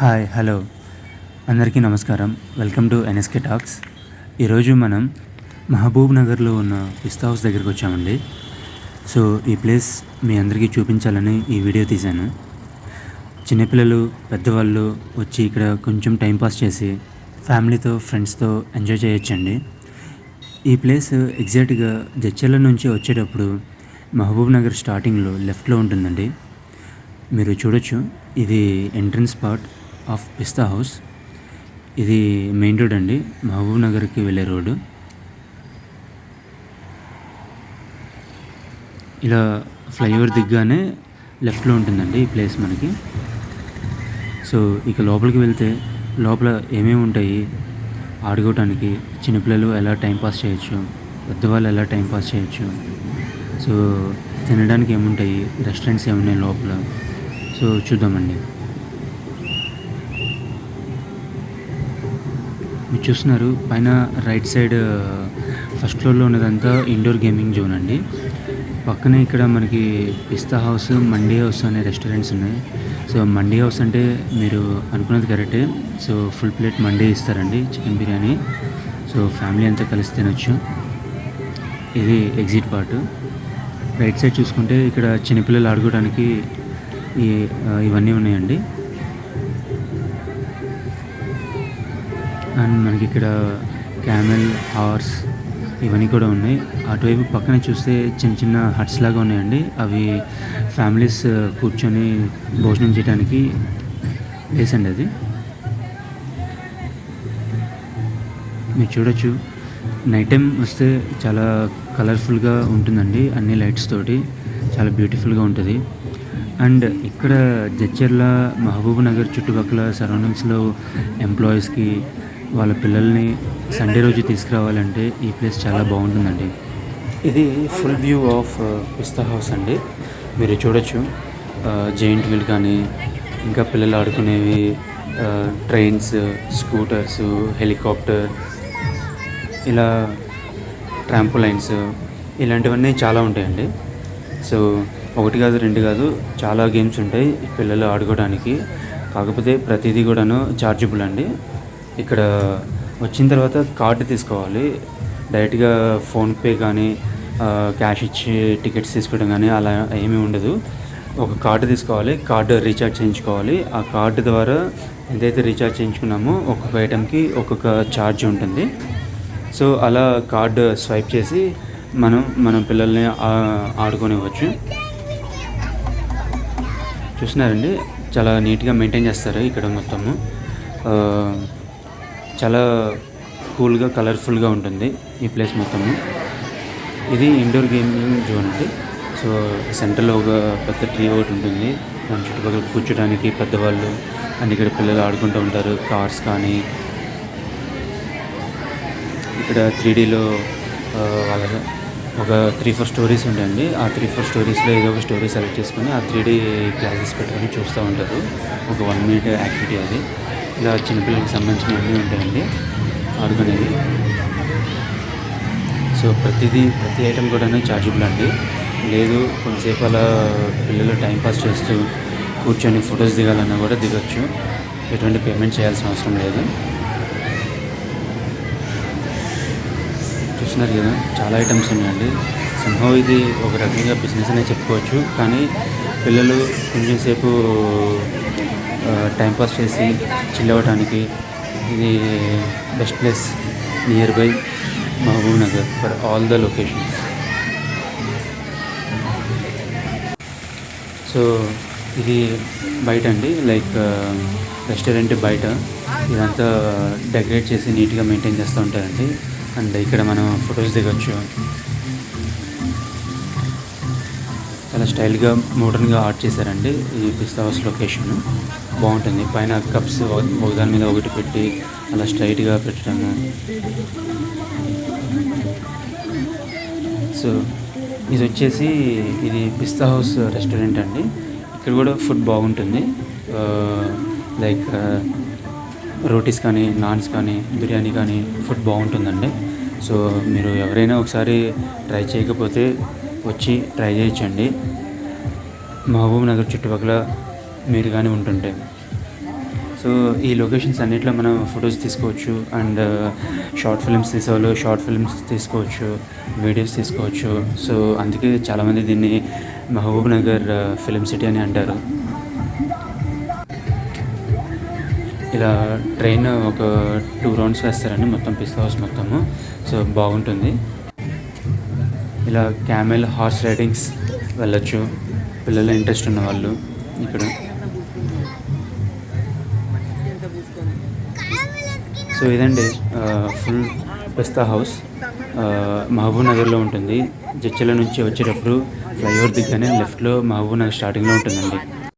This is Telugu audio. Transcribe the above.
Hi hello. అందరికీ నమస్కారం. Welcome to NSK talks. ఈరోజు మనం మహబూబ్ నగర్లో ఉన్న పిస్తా హౌస్ దగ్గరికి వచ్చామండి. సో ఈ ప్లేస్ మీ అందరికీ చూపించాలని ఈ వీడియో తీశాను. చిన్నపిల్లలు పెద్దవాళ్ళు వచ్చి ఇక్కడ కొంచెం టైంపాస్ చేసి ఫ్యామిలీతో ఫ్రెండ్స్తో ఎంజాయ్ చేయొచ్చండి. ఈ ప్లేస్ ఎగ్జాక్ట్గా జడ్చర్ల నుంచి వచ్చేటప్పుడు మహబూబ్ నగర్ స్టార్టింగ్లో లెఫ్ట్లో ఉంటుందండి. మీరు చూడొచ్చు ఇది entrance part. Of Pista house. ఇది మెయిన్ రోడ్ అండి. మహబూబ్ నగర్కి వెళ్ళే రోడ్డు. ఇలా ఫ్లైఓవర్ దిగ్గానే లెఫ్ట్లో ఉంటుందండి ఈ ప్లేస్ మనకి. సో ఇక లోపలికి వెళ్తే లోపల ఏమేమి ఉంటాయి? ఆడుకోవటానికి చిన్నపిల్లలు ఎలా టైంపాస్ చేయొచ్చు? పెద్దవాళ్ళు ఎలా టైంపాస్ చేయొచ్చు? సో తినడానికి ఏముంటాయి? రెస్టారెంట్స్ ఏమున్నాయి లోపల? సో చూద్దామండి. మీరు చూస్తున్నారు పైన రైట్ సైడ్ ఫస్ట్ ఫ్లోర్లో ఉన్నదంతా ఇండోర్ గేమింగ్ జోన్ అండి. పక్కనే ఇక్కడ మనకి పిస్తా హౌస్ మండీ హౌస్ అనే రెస్టారెంట్స్ ఉన్నాయి. సో మండీ హౌస్ అంటే మీరు అనుకున్నది కరెక్టే. సో ఫుల్ ప్లేట్ మండీ ఇస్తారండి చికెన్ బిర్యానీ. సో ఫ్యామిలీ అంతా కలిసి తినొచ్చు. ఇది ఎగ్జిట్ పార్ట్. రైట్ సైడ్ చూసుకుంటే ఇక్కడ చిన్నపిల్లలు ఆడుకోవడానికి ఈ ఇవన్నీ ఉన్నాయండి. అండ్ మనకి ఇక్కడ క్యామెల్ హార్స్ ఇవన్నీ కూడా ఉన్నాయి. అటువైపు పక్కన చూస్తే చిన్న చిన్న హట్స్ లాగా ఉన్నాయండి. అవి ఫ్యామిలీస్ కూర్చొని భోజనం చేయడానికి ప్లేస్ అండి అది. మీరు చూడొచ్చు. నైట్ టైం వస్తే చాలా కలర్ఫుల్గా ఉంటుందండి అన్ని లైట్స్ తోటి. చాలా బ్యూటిఫుల్గా ఉంటుంది. అండ్ ఇక్కడ జడ్చర్ల మహబూబ్ నగర్ చుట్టుపక్కల సరౌండింగ్స్లో ఎంప్లాయీస్కి వాళ్ళ పిల్లల్ని సండే రోజు తీసుకురావాలంటే ఈ ప్లేస్ చాలా బాగుంటుందండి. ఇది full view of Pista house అండి. మీరు చూడొచ్చు. జైంట్ వీల్ కానీ ఇంకా పిల్లలు ఆడుకునేవి ట్రైన్స్ స్కూటర్స్ హెలికాప్టర్ ఇలా ట్రాంపులైన్స్ ఇలాంటివన్నీ చాలా ఉంటాయండి. సో ఒకటి కాదు రెండు కాదు చాలా గేమ్స్ ఉంటాయి పిల్లలు ఆడుకోవడానికి. కాకపోతే ప్రతిదీ కూడాను చార్జబుల్ అండి. ఇక్కడ వచ్చిన తర్వాత కార్డు తీసుకోవాలి. డైరెక్ట్గా ఫోన్పే కానీ క్యాష్ ఇచ్చి టికెట్స్ తీసుకోవడం కానీ అలా ఏమీ ఉండదు. ఒక కార్డు తీసుకోవాలి. కార్డు రీఛార్జ్ చేయించుకోవాలి. ఆ కార్డు ద్వారా ఎంతైతే రీఛార్జ్ చేయించుకున్నామో ఒక్కొక్క ఐటెంకి ఒక్కొక్క ఛార్జ్ ఉంటుంది. సో అలా కార్డు స్వైప్ చేసి మనం మన పిల్లల్ని ఆ- ఆడుకోనివ్వచ్చు. చూస్తున్నారండి? చాలా నీట్గా మెయింటైన్ చేస్తారు ఇక్కడ మొత్తము. చాలా కూల్గా కలర్ఫుల్గా ఉంటుంది ఈ ప్లేస్ మొత్తము. ఇది ఇండోర్ గేమింగ్ జోన్ అండి. సో సెంటర్లో ఒక పెద్ద ట్రీ ఒకటి ఉంటుంది. దాని చుట్టుపక్కల కూర్చోడానికి పెద్దవాళ్ళు అండ్ ఇక్కడ పిల్లలు ఆడుకుంటూ ఉంటారు. కార్స్ కానీ ఇక్కడ త్రీ డీలో వాళ్ళ ఒక త్రీ ఫోర్ స్టోరీస్ ఉంటాయండి. ఆ త్రీ ఫోర్ స్టోరీస్లో ఏదో ఒక స్టోరీ సెలెక్ట్ చేసుకొని ఆ త్రీ డీ క్లాసెస్ పెట్టుకొని చూస్తూ ఉంటారు. ఒక వన్ మినిట్ యాక్టివిటీ అది. ఇలా చిన్నపిల్లలకి సంబంధించిన అన్నీ ఉంటాయండి. ఆడుకునేవి. సో ప్రతిదీ ప్రతి ఐటెం కూడా ఛార్జబుల్ అండి. లేదు కొంతసేపు అలా పిల్లలు టైంపాస్ చేస్తూ కూర్చొని ఫొటోస్ దిగాలన్నా కూడా దిగొచ్చు. ఎటువంటి పేమెంట్ చేయాల్సిన అవసరం లేదు. చూస్తున్నారు కదా చాలా ఐటమ్స్ ఉన్నాయండి. సంభవ్ ఇది ఒక రకంగా బిజినెస్ అనే చెప్పుకోవచ్చు. కానీ పిల్లలు కొంచెం సేపు టైంపాస్ చేసి చిల్ అవ్వడానికి ఇది best place near by Mahabub Nagar for all the locations so ఇది బయట అండి లైక్ రెస్టారెంట్ బయట. ఇదంతా డెకరేట్ చేసి నీట్గా మెయింటైన్ చేస్తూ ఉంటారండి. అండ్ ఇక్కడ మనం ఫొటోస్ దిగొచ్చు. స్టైల్గా మోడర్న్గా ఆర్ట్ చేశారండి. ఈ పిస్తా హౌస్ లొకేషన్. బాగుంటుంది. పైన కప్స్ ఒకదాని మీద ఒకటి పెట్టి అలా స్ట్రైట్గా పెట్టడము. సో ఇది వచ్చేసి ఇది పిస్తా హౌస్ రెస్టారెంట్ అండి. ఇక్కడ కూడా ఫుడ్ బాగుంటుంది. లైక్ రోటీస్ కానీ నాన్స్ కానీ బిర్యానీ కానీ ఫుడ్ బాగుంటుందండి. సో మీరు ఎవరైనా ఒకసారి ట్రై చేయకపోతే వచ్చి ట్రై చేయించండి మహబూబ్ నగర్ చుట్టుపక్కల మీరు కానీ ఉంటుంటే. సో ఈ లొకేషన్స్ అన్నిట్లో మనం ఫొటోస్ తీసుకోవచ్చు అండ్ uh, షార్ట్ ఫిల్మ్స్ తీసేవాళ్ళు షార్ట్ ఫిల్మ్స్ తీసుకోవచ్చు వీడియోస్ తీసుకోవచ్చు. సో అందుకే చాలామంది దీన్ని Mahabub Nagar uh, film city అని అంటారు. ఇలా ట్రైన్ ఒక టూ రౌండ్స్ వేస్తారండి మొత్తం పిస్తా హౌస్ మొత్తము. సో బాగుంటుంది. ఇలా క్యామెల్ హార్స్ రైడింగ్స్ వెళ్ళొచ్చు. పిల్లల ఇంట్రెస్ట్ ఉన్న వాళ్ళు ఇక్కడ. సో ఇదండి ఫుల్ పిస్తా హౌస్ మహబూబ్ నగర్లో ఉంటుంది. జడ్చల నుంచి వచ్చేటప్పుడు ఫ్లైఓవర్ దిగ్గానే లెఫ్ట్లో మహబూబ్ నగర్ స్టార్టింగ్లో ఉంటుందండి.